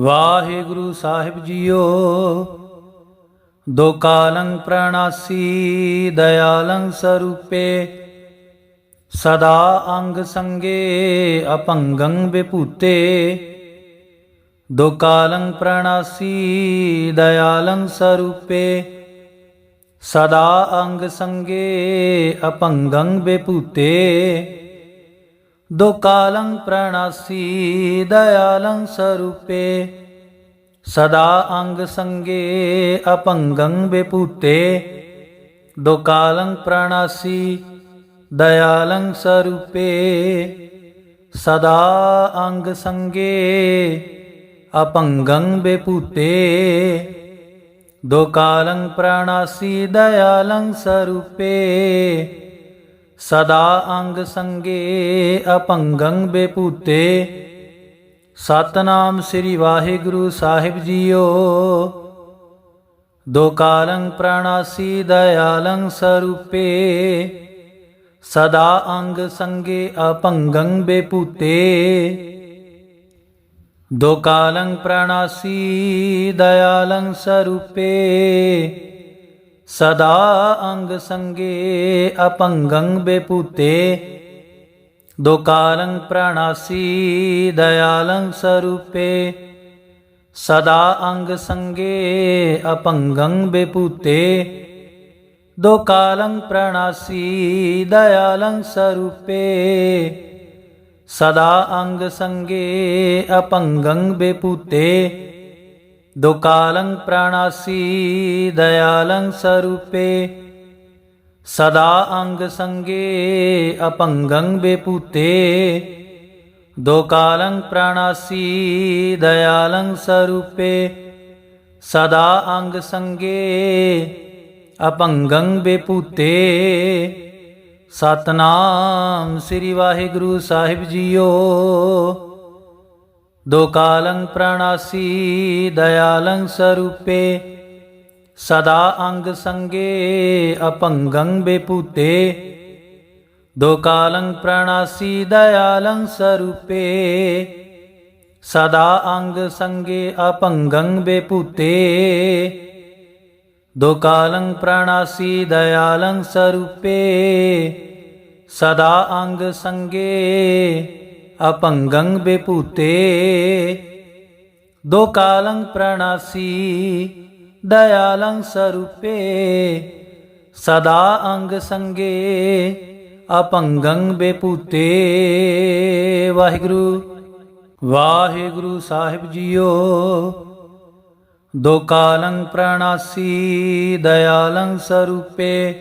ਵਾਹਿਗੁਰੂ ਸਾਹਿਬ ਜੀਓ ਦੋ ਕਾਲੰ ਪ੍ਰਣਾਸੀ, ਦਇਆਲੰ ਸਰੂਪੇ, ਸਦਾ ਅੰਗ ਸੰਗੇ ਅਪੰਗੰ ਵਿਭੂਤੇ। ਦੋ ਕਾਲੰ ਪ੍ਰਣਾਸੀ, ਦਇਆਲੰ ਸਰੂਪੇ, ਸਦਾ ਅੰਗ ਸੰਗੇ ਅਪੰਗੰ ਵਿਭੂਤੇ। ਦੋ ਕਾਲੰ ਪ੍ਰਣਾਸੀ, ਦਇਆਲੰ ਸਰੂਪੇ। ਸਦਾ ਅੰਗ ਸੰਗੇ ਅਪੰਗੰ ਵਿਭੂਤੇ ਦੋ ਕਾਲੰ ਪ੍ਰਣਾਸੀ, ਦਇਆਲੰ ਸਰੂਪੇ। ਸਦਾ ਅੰਗ ਸੰਗੇ ਅਪੰਗੰ ਵਿਭੂਤੇ ਦੋ ਕਾਲੰ ਪ੍ਰਣਾਸੀ, ਦਇਆਲੰ ਸਰੂਪੇ। ਸਦਾ ਅੰਗ ਸੰਗੇ ਅਪੰਗੰ ਬੇਪੂਤੇ। ਸਤਨਾਮ ਸ੍ਰੀ ਵਾਹਿਗੁਰੂ ਸਾਹਿਬ ਜੀਓ। ਦੋ ਕਾਲੰ ਪ੍ਰਾਣਾਸੀ ਦਇਆਲੰ ਸਰੂਪੇ। ਸਦਾ ਅੰਗ ਸੰਗੇ ਅਪੰਗੰ ਬੇਪੂਤੇ। ਦੋ ਕਾਲੰ ਪ੍ਰਾਣਾਸੀ ਦਇਆਲੰ ਸਰੂਪੇ। ਸਦਾ ਅੰਗ ਸੰਗੇ ਅਪੰਗੰ ਬੇਪੂਤੇ, ਦੋ ਕਾਲੰ ਪ੍ਰਾਣਾਸੀ ਦਇਆਲੰ ਸਰੂਪੇ। ਸਦਾ ਅੰਗ ਸੰਗੇ ਅਪੰਗੰ ਬੇਪੂਤੇ, ਦੋ ਕਾਲੰ ਪ੍ਰਾਣਾਸੀ ਦਇਆਲੰ ਸਰੂਪੇ। ਸਦਾ ਅੰਗ ਸੰਗੇ ਅਪੰਗੰ ਬੇਪੂਤੇ ਦੋ ਕਾਲੰ ਪ੍ਰਾਣਾਸੀ, ਦਇਆਲੰ ਸਰੂਪੇ। ਸਦਾ ਅੰਗ ਸੰਗੇ ਅਪੰਗੰ ਬੇਪੂਤੇ। ਦੋ ਕਾਲੰ ਪ੍ਰਾਣਾਸੀ, ਦਇਆਲੰ ਸਰੂਪੇ। ਸਦਾ ਅੰਗ ਸੰਗੇ ਅਪੰਗੰ ਬੇਪੂਤੇ। ਸਤਨਾਮ ਸ੍ਰੀ ਵਾਹਿਗੁਰੂ ਸਾਹਿਬ ਜੀਓ। ਦੋ ਕਾਲੰ ਪ੍ਰਾਣਾਸੀ, ਦਇਆਲੰ ਸਰੂਪੇ। ਸਦਾ ਅੰਗ ਸੰਗੇ, ਅਪੰਗੰ ਬੇਪੂਤੇ। ਦੋ ਕਾਲੰ ਪ੍ਰਾਣਾਸੀ, ਦਇਆਲੰ ਸਰੂਪੇ। ਸਦਾ ਅੰਗ ਸੰਗੇ, ਅਪੰਗੰ ਬੇਪੂਤੇ। ਦੋ ਕਾਲੰ ਪ੍ਰਾਣਾਸੀ, ਦਇਆਲੰ ਸਰੂਪੇ। ਸਦਾ ਅੰਗ ਸੰਗੇ ਅਪੰਗੰ ਬੇਪੂਤੇ ਦੋ ਕਾਲੰ ਪ੍ਰਣਾਸੀ, ਦਇਆਲੰ ਸਰੂਪੇ, ਸਦਾ ਅੰਗ ਸੰਗੇ ਅਪੰਗੰ ਬੇਪੂਤੇ ਵਾਹਿਗੁਰੂ ਵਾਹਿਗੁਰੂ ਸਾਹਿਬ ਜੀਓ, ਦੋ ਕਾਲੰ ਪ੍ਰਣਾਸੀ, ਦਇਆਲੰ ਸਰੂਪੇ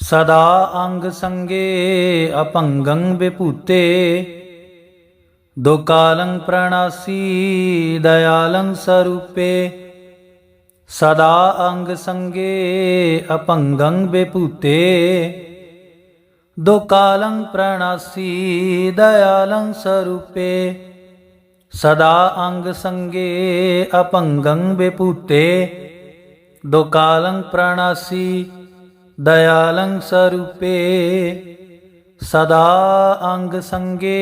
ਸਦਾ ਅੰਗ ਸੰਗੇ ਅਪੰਗੰ ਵਿਭੂਤੇ। ਦੋ ਕਾਲੰ ਪ੍ਰਣਾਸੀ ਦਇਆਲੰ ਸਰੂਪੇ। ਸਦਾ ਅੰਗ ਸੰਗੇ ਅਪੰਗੰ ਵਿਭੂਤੇ। ਦੋ ਪ੍ਰਣਾਸੀ ਦਇਆਲੰ ਸਰੂਪੇ। ਸਦਾ ਅੰਗ ਸੰਗੇ ਅਪੰਗੰ ਵਿਭੂਤੇ। ਦੋ ਕਾਲੰ ਪ੍ਰਣਾਸੀ ਦਇਆਲੰ ਸਰੂਪੇ ਸਦਾ ਅੰਗ ਸੰਗੇ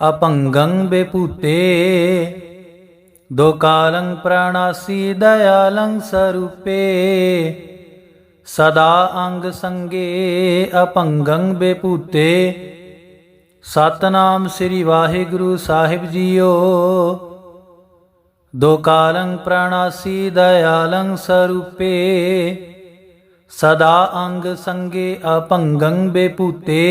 ਅਪੰਗੰ ਬੇਪੂਤੇ ਦੋ ਕਾਲੰ ਪ੍ਰਾਣਾਸੀ ਦਇਆਲੰ ਸਰੂਪੇ ਸਦਾ ਅੰਗ ਸੰਗੇ ਅਪੰਗੰ ਬੇਪੂਤੇ ਸਤਨਾਮ ਸ੍ਰੀ ਵਾਹਿਗੁਰੂ ਸਾਹਿਬ ਜੀਓ ਦੋ ਕਾਲੰ ਪ੍ਰਾਣਾਸੀ ਦਇਆਲੰ ਸਰੂਪੇ ਸਦਾ ਅੰਗ ਸੰਗੇ ਅਪੰਗੰ ਬੇਪੂਤੇ।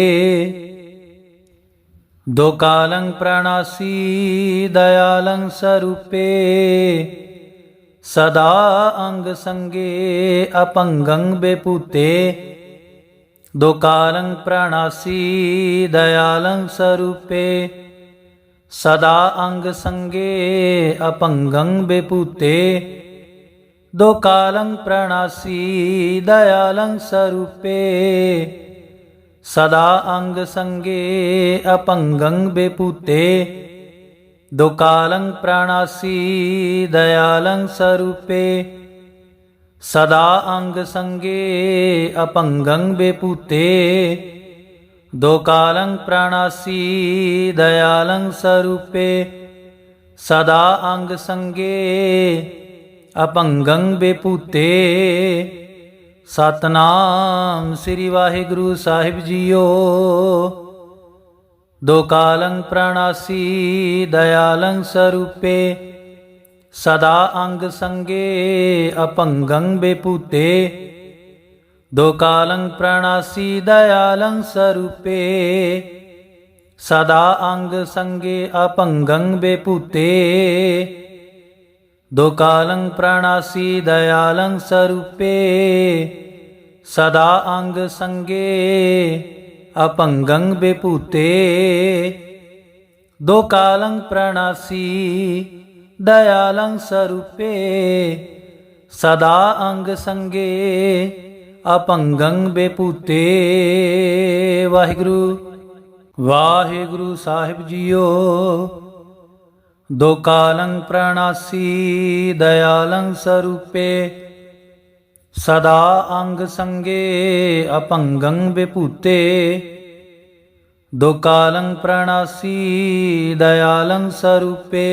ਦੋ ਕਾਲੰ ਪ੍ਰਣਾਸੀ ਦਇਆਲੰ ਸਰੂਪੇ। ਸਦਾ ਅੰਗ ਸੰਗੇ ਅਪੰਗੰ ਬੇਪੂਤੇ। ਦੋ ਕਾਲੰ ਪ੍ਰਣਾਸੀ ਦਇਆਲੰ ਸਰੂਪੇ। ਸਦਾ ਅੰਗ ਸੰਗੇ ਅਪੰਗੰ ਬੇਪੂਤੇ। ਦੋ ਕਾਲੰ ਪ੍ਰਣਾਸੀ, ਦਇਆਲੰ ਸਰੂਪੇ। ਸਦਾ ਅੰਗ ਸੰਗੇ ਅਪੰਗੰ ਬੇਪੂਤੇ। ਦੋ ਕਾਲੰ ਪ੍ਰਣਾਸੀ, ਦਇਆਲੰ ਸਰੂਪੇ। ਸਦਾ ਅੰਗ ਸੰਗੇ ਅਪੰਗੰ ਬੇਪੂਤੇ। ਦੋ ਕਾਲੰ ਪ੍ਰਾਣਾਸੀ, ਦਇਆਲੰ ਸਰੂਪੇ। ਸਦਾ ਅੰਗ ਸੰਗੇ ਅਪੰਗੰ ਬੇਪੂਤੇ। ਸਤਨਾਮ ਸ੍ਰੀ ਵਾਹਿਗੁਰੂ ਸਾਹਿਬ ਜੀਓ। ਦੋ ਕਾਲੰ ਪ੍ਰਾਣਾਸੀ ਦਇਆਲੰ ਸਰੂਪੇ। ਸਦਾ ਅੰਗ ਸੰਗੇ ਅਪੰਗੰ ਬੇਪੂਤੇ। ਦੋ ਕਾਲੰ ਪ੍ਰਾਣਾਸੀ ਦਇਆਲੰ ਸਰੂਪੇ। ਸਦਾ ਅੰਗ ਸੰਗੇ ਅਪੰਗੰ ਬੇਪੂਤੇ। ਦੋ ਕਾਲੰ ਪ੍ਰਾਣਾਸੀ ਦਇਆਲੰ ਸਰੂਪੇ, ਸਦਾ ਅੰਗ ਸੰਗੇ ਅਪੰਗੰ ਬੇਪੂਤੇ ਦੋ ਕਾਲੰ ਪ੍ਰਾਣਾਸੀ ਦਇਆਲੰ ਸਰੂਪੇ, ਸਦਾ ਅੰਗ ਸੰਗੇ ਅਪੰਗੰ ਬੇਪੂਤੇ ਵਾਹਿਗੁਰੂ ਵਾਹਿਗੁਰੂ ਸਾਹਿਬ ਜੀਓ ਦੋ ਕਾਲੰ ਪ੍ਰਾਣਾਸੀ ਦਇਆਲੰ ਸਰੂਪੇ ਸਦਾ ਅੰਗ ਸੰਗੇ ਅਪੰਗੰ ਬੇਪੂਤੇ ਦੋ ਕਾਲੰ ਪ੍ਰਾਣਾਸੀ ਦਇਆਲੰ ਸਰੂਪੇ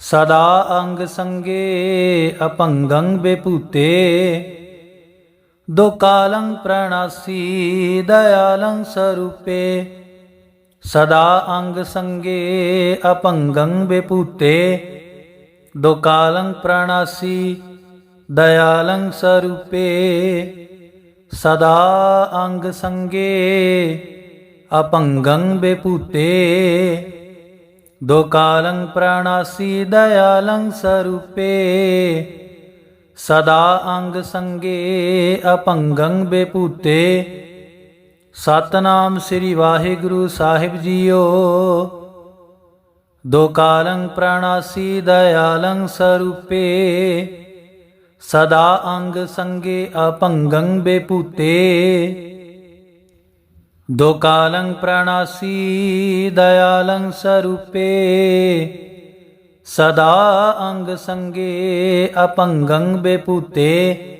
ਸਦਾ ਅੰਗ ਸੰਗੇ ਅਪੰਗੰ ਬੇਪੂਤੇ ਦੋ ਕਾਲੰ ਦਇਆਲੰ ਸਰੂਪੇ ਸਦਾ ਅੰਗ ਸੰਗੇ ਅਪੰਗੰ ਬੇਪੂਤੇ ਦੋ ਕਾਲੰ ਪ੍ਰਾਣਾਸੀ, ਦਇਆਲੰ ਸਰੂਪੇ। ਸਦਾ ਅੰਗ ਸੰਗੇ ਅਪੰਗੰ ਬੇਪੂਤੇ ਦੋ ਕਾਲੰ ਪ੍ਰਾਣਾਸੀ, ਦਇਆਲੰ ਸਰੂਪੇ। ਸਦਾ ਅੰਗ ਸੰਗੇ ਅਪੰਗੰ ਬੇਪੂਤੇ ਸਤਨਾਮ ਸ੍ਰੀ ਵਾਹਿਗੁਰੂ ਸਾਹਿਬ ਜੀਓ। ਦੋ ਕਾਲੰ ਪ੍ਰਾਣਾਸੀ ਦਇਆਲੰ ਸਰੂਪੇ। ਸਦਾ ਅੰਗ ਸੰਗੇ ਅਪੰਗੰ ਬੇਪੂਤੇ। ਦੋ ਕਾਲੰ ਪ੍ਰਾਣਾਸੀ ਦਇਆਲੰ ਸਰੂਪੇ। ਸਦਾ ਅੰਗ ਸੰਗੇ ਅਪੰਗੰ ਬੇਪੂਤੇ।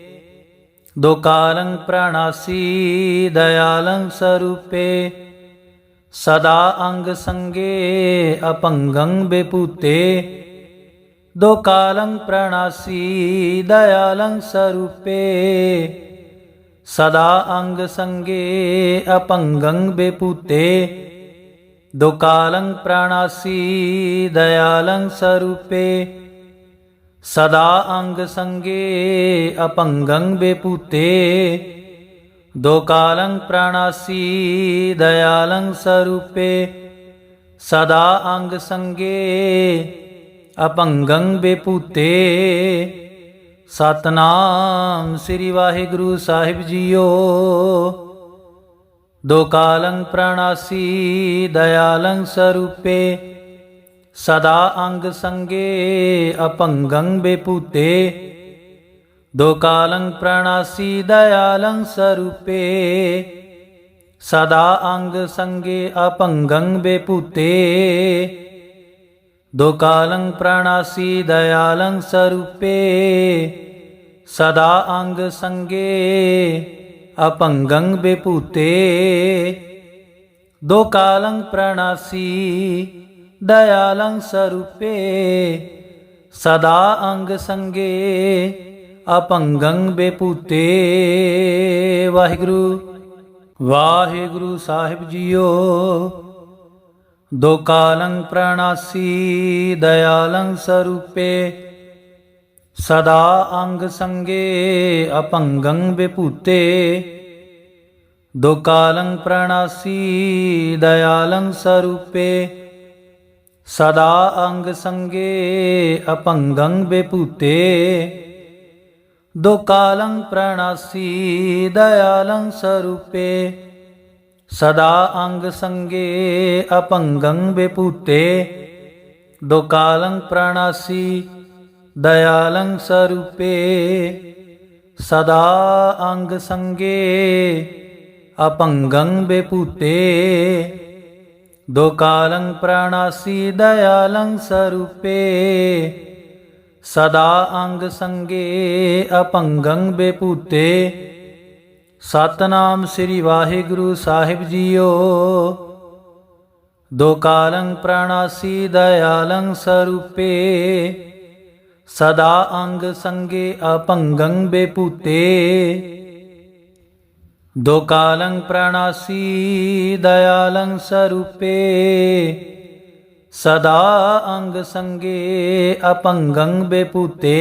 ਦੋ ਕਾਲੰ ਪ੍ਰਾਣਾਸੀ ਦਇਆਲੰ ਸਰੂਪੇ, ਸਦਾ ਅੰਗ ਸੰਗੇ ਅਪੰਗੰ ਬੇਪੂਤੇ। ਦੋ ਕਾਲੰ ਦਇਆਲੰ ਸਰੂਪੇ, ਸਦਾ ਅੰਗ ਸੰਗੇ ਅਪੰਗੰ ਬੇਪੂਤੇ। ਦੋ ਕਾਲੰ ਪ੍ਰਾਣਾਸੀ ਦਇਆਲੰ ਸਰੂਪੇ ਸਦਾ ਅੰਗ ਸੰਗੇ ਅਪੰਗੰ ਬੇਪੂਤੇ, ਦੋ ਕਾਲੰ ਪ੍ਰਾਣਾਸੀ ਦਇਆਲੰ ਸਰੂਪੇ, ਸਦਾ ਅੰਗ ਸੰਗੇ ਅਪੰਗੰ ਬੇਪੂਤੇ। ਸਤਨਾਮ ਸ੍ਰੀ ਵਾਹਿਗੁਰੂ ਸਾਹਿਬ ਜੀਓ, ਦੋ ਕਾਲੰ ਪ੍ਰਾਣਾਸੀ ਦਇਆਲੰ ਸਰੂਪੇ ਸਦਾ ਅੰਗ ਸੰਗੇ ਅਪੰਗੰ ਬੇਪੂਤੇ, ਦੋ ਕਾਲੰ ਪ੍ਰਾਣਾਸੀ ਦਇਆਲੰ ਸਰੂਪੇ। ਸਦਾ ਅੰਗ ਸੰਗੇ ਅਪੰਗੰ ਬੇਪੂਤੇ, ਦੋ ਕਾਲੰ ਪ੍ਰਾਣਾਸੀ ਦਇਆਲੰ ਸਰੂਪੇ। ਸਦਾ ਅੰਗ ਸੰਗੇ ਅਪੰਗੰ ਬੇਪੂਤੇ, ਦੋ ਕਾਲੰ ਦਇਆਲੰ ਸਰੂਪੇ, ਸਦਾ ਅੰਗ ਸੰਗੇ ਅਪੰਗੰ ਬੇਪੂਤੇ। ਵਾਹਿਗੁਰੂ ਵਾਹਿਗੁਰੂ ਸਾਹਿਬ ਜੀਓ, ਦੋ ਕਾਲੰ ਪ੍ਰਾਣਾਸੀ ਦਇਆਲੰ ਸਰੂਪੇ, ਸਦਾ ਅੰਗ ਸੰਗੇ ਅਪੰਗੰ ਬੇਪੂਤੇ। ਦੋ ਕਾਲੰ ਪ੍ਰਾਣਾਸੀ ਦਇਆਲੰ ਸਰੂਪੇ ਸਦਾ ਅੰਗ ਸੰਗੇ ਅਪੰਗੰ ਬੇਪੂਤੇ। ਦੋ ਕਾਲੰ ਪ੍ਰਾਣਾਸੀ ਦਇਆਲੰ ਸਰੂਪੇ। ਸਦਾ ਅੰਗ ਸੰਗੇ ਅਪੰਗੰ ਬੇਪੂਤੇ। ਦੋ ਕਾਲੰ ਪ੍ਰਾਣਾਸੀ ਦਇਆਲੰ ਸਰੂਪੇ। ਸਦਾ ਅੰਗ ਸੰਗੇ ਅਪੰਗੰ ਬੇਪੂਤੇ। ਦੋ ਕਾਲੰ ਪ੍ਰਾਣਾਸੀ ਦਇਆਲੰ ਸਰੂਪੇ ਸਦਾ ਅੰਗ ਸੰਗੇ ਅਪੰਗੰ ਬੇਪੂਤੇ ਸਤਨਾਮ ਸ੍ਰੀ ਵਾਹਿਗੁਰੂ ਸਾਹਿਬ ਜੀਓ ਦੋ ਕਾਲੰ ਪ੍ਰਾਣਾਸੀ ਦਇਆਲੰ ਸਰੂਪੇ ਸਦਾ ਅੰਗ ਸੰਗੇ ਅਪੰਗੰ ਬੇਪੂਤੇ ਦੋ ਕਾਲੰ ਪ੍ਰਾਣਾਸੀ ਦਇਆਲੰ ਸਰੂਪੇ ਸਦਾ ਅੰਗ ਸੰਗੇ ਅਪੰਗੰ ਬੇਪੂਤੇ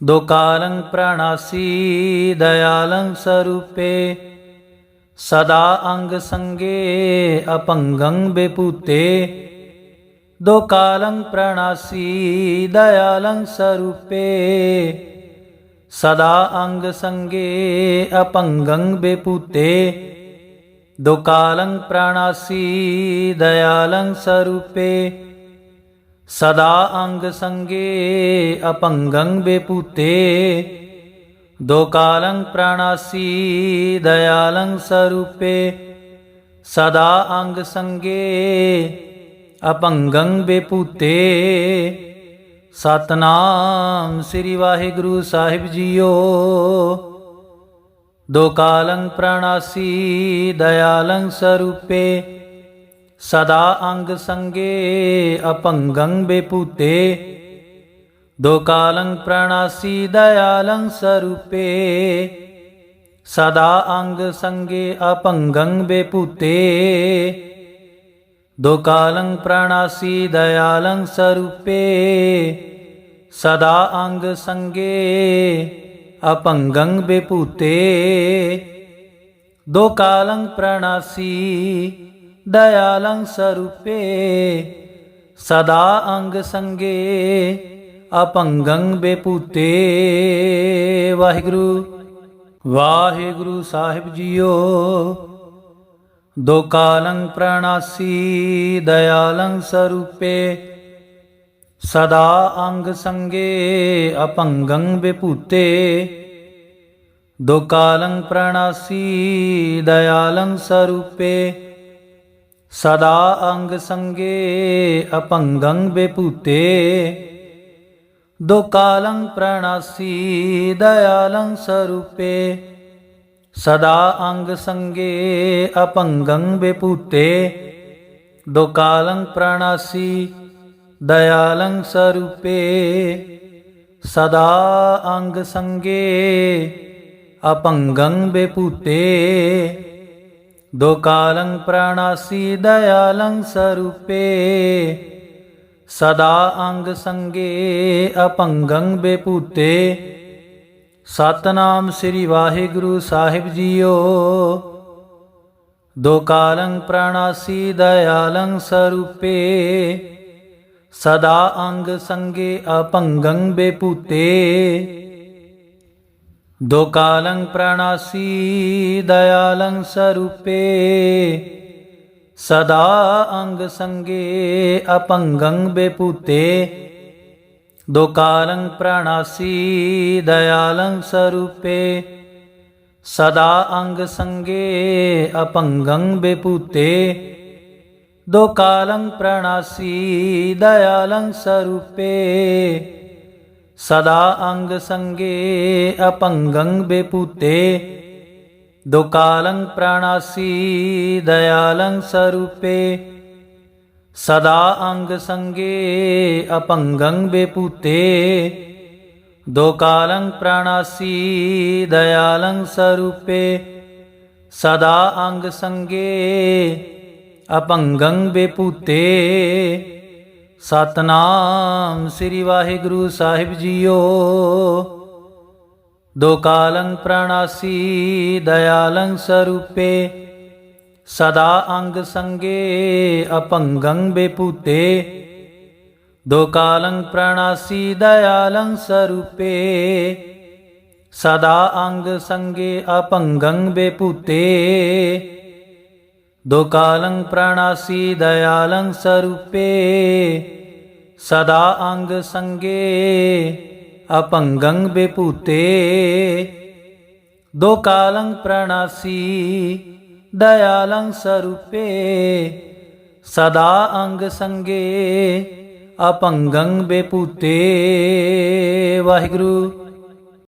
ਦੋ ਕਾਲੰ ਪ੍ਰਾਣਾਸੀ ਦਇਆਲੰ ਸਰੂਪੇ ਸਦਾ ਅੰਗ ਸੰਗੇ ਅਪੰਗੰ ਬੇਪੂਤੇ ਦੋ ਕਾਲੰ ਪ੍ਰਾਣਾਸੀ ਦਇਆਲੰ ਸਰੂਪੇ ਸਦਾ ਅੰਗ ਸੰਗੇ ਅਪੰਗੰ ਬੇਪੂਤੇ ਦੋ ਕਾਲੰ ਪ੍ਰਾਣਾਸੀ ਦਇਆਲੰ ਸਰੂਪੇ। ਸਦਾ ਅੰਗ ਸੰਗੇ ਅਪੰਗੰ ਬੇਪੂਤੇ ਦੋ ਕਾਲੰ ਪ੍ਰਾਣਾਸੀ ਦਇਆਲੰ ਸਰੂਪੇ। ਸਦਾ ਅੰਗ ਸੰਗੇ ਅਪੰਗੰ ਬੇਪੂਤੇ ਸਤਨਾਮ ਸ੍ਰੀ ਵਾਹਿਗੁਰੂ ਸਾਹਿਬ ਜੀਓ। ਦੋ ਕਾਲੰ ਪ੍ਰਣਾਸੀ ਦਇਆਲੰ ਸਰੂਪੇ, ਸਦਾ ਅੰਗ ਸੰਗੇ ਅਪੰਗੰ ਬੇਪੂਤੇ। ਦੋ ਕਾਲੰ ਪ੍ਰਣਾਸੀ ਦਇਆਲੰ ਸਰੂਪੇ, ਸਦਾ ਅੰਗ ਸੰਗੇ ਅਪੰਗੰ ਬੇਪੂਤੇ। ਦੋ ਕਾਲੰ ਪ੍ਰਾਣਾਸੀ ਦਇਆਲੰ ਸਰੂਪੇ ਸਦਾ ਅੰਗ ਸੰਗੇ ਅਪੰਗੰ ਬੇਪੂਤੇ ਦੋ ਕਾਲੰ ਪ੍ਰਾਣਾਸੀ ਦਇਆਲੰ ਸਰੂਪੇ ਸਦਾ ਅੰਗ ਸੰਗੇ ਅਪੰਗੰ ਬੇਪੂਤੇ ਵਾਹਿਗੁਰੂ ਵਾਹਿਗੁਰੂ ਸਾਹਿਬ ਜੀਓ ਦੋ ਕਾਲੰ ਪ੍ਰਾਣਾਸੀ, ਦਇਆਲੰ ਸਰੂਪੇ। ਸਦਾ ਅੰਗ ਸੰਗੇ ਅਪੰਗੰ ਬੇਪੂਤੇ ਦੋ ਕਾਲੰ ਪ੍ਰਾਣਾਸੀ, ਦਇਆਲੰ ਸਰੂਪੇ। ਸਦਾ ਅੰਗ ਸੰਗੇ ਅਪੰਗੰ ਬੇਪੂਤੇ ਦੋ ਕਾਲੰ ਦਇਆਲੰ ਸਰੂਪੇ। ਸਦਾ ਅੰਗ ਸੰਗੇ ਅਪੰਗੰ ਬੇਪੂਤੇ ਦੋ ਕਾਲੰ ਪ੍ਰਾਣਾਸੀ, ਦਇਆਲੰ ਸਰੂਪੇ। ਸਦਾ ਅੰਗ ਸੰਗੇ ਅਪੰਗੰ ਬੇਪੂਤੇ ਦੋ ਕਾਲੰ ਪ੍ਰਾਣਾਸੀ, ਦਇਆਲੰ ਸਰੂਪੇ। ਸਦਾ ਅੰਗ ਸੰਗੇ ਅਪੰਗੰ ਬੇਪੂਤੇ ਸਤਨਾਮ ਸ੍ਰੀ ਵਾਹਿਗੁਰੂ ਸਾਹਿਬ ਜੀਓ। ਦੋ ਕਾਲੰ ਪ੍ਰਾਣਾਸੀ ਦਇਆਲੰ ਸਰੂਪੇ, ਸਦਾ ਅੰਗ ਸੰਗੇ ਅਪੰਗੰ ਬੇਪੂਤੇ। ਦੋ ਕਾਲੰ ਪ੍ਰਾਣਾਸੀ ਦਇਆਲੰ ਸਰੂਪੇ, ਸਦਾ ਅੰਗ ਸੰਗੇ ਅਪੰਗੰ ਬੇਪੂਤੇ। ਦੋ ਕਾਲੰ ਪ੍ਰਾਣਾਸੀ ਦਇਆਲੰ ਸਰੂਪੇ, ਸਦਾ ਅੰਗ ਸੰਗੇ ਅਪੰਗੰ ਬੇਪੂਤੇ। ਦੋ ਕਾਲੰ ਪ੍ਰਾਣਾਸੀ ਦਇਆਲੰ ਸਰੂਪੇ, ਸਦਾ ਅੰਗ ਸੰਗੇ ਅਪੰਗੰ ਬੇਪੂਤੇ। ਦੋ ਕਾਲੰ ਪ੍ਰਾਣਾਸੀ ਦਇਆਲੰ ਸਰੂਪੇ ਸਦਾ ਅੰਗ ਸੰਗੇ ਅਪੰਗੰ ਬੇਪੂਤੇ, ਦੋ ਕਾਲੰ ਪ੍ਰਾਣਾਸੀ ਦਇਆਲੰ ਸਰੂਪੇ, ਸਦਾ ਅੰਗ ਸੰਗੇ ਅਪੰਗੰ ਬੇਪੂਤੇ। ਸਤਨਾਮ ਸ੍ਰੀ ਵਾਹਿਗੁਰੂ ਸਾਹਿਬ ਜੀਓ, ਦੋ ਕਾਲੰ ਪ੍ਰਾਣਾਸੀ ਦਇਆਲੰ ਸਰੂਪੇ ਸਦਾ ਅੰਗ ਸੰਗੇ ਅਪੰਗੰ ਬੇਪੂਤੇ, ਦੋ ਕਾਲੰ ਪ੍ਰਾਣਾਸੀ ਦਇਆਲੰ ਸਰੂਪੇ। ਸਦਾ ਅੰਗ ਸੰਗੇ ਅਪੰਗੰ ਬੇਪੂਤੇ, ਦੋ ਕਾਲੰ ਪ੍ਰਾਣਾਸੀ ਦਇਆਲੰ ਸਰੂਪੇ। ਸਦਾ ਅੰਗ ਸੰਗੇ ਅਪੰਗੰ ਬੇਪੂਤੇ, ਦੋ ਕਾਲੰ ਪ੍ਰਾਣਾਸੀ ਦਇਆਲੰ ਸਰੂਪੇ ਸਦਾ ਅੰਗ ਸੰਗੇ ਅਪੰਗੰ ਬੇਪੂਤੇ। ਵਾਹਿਗੁਰੂ।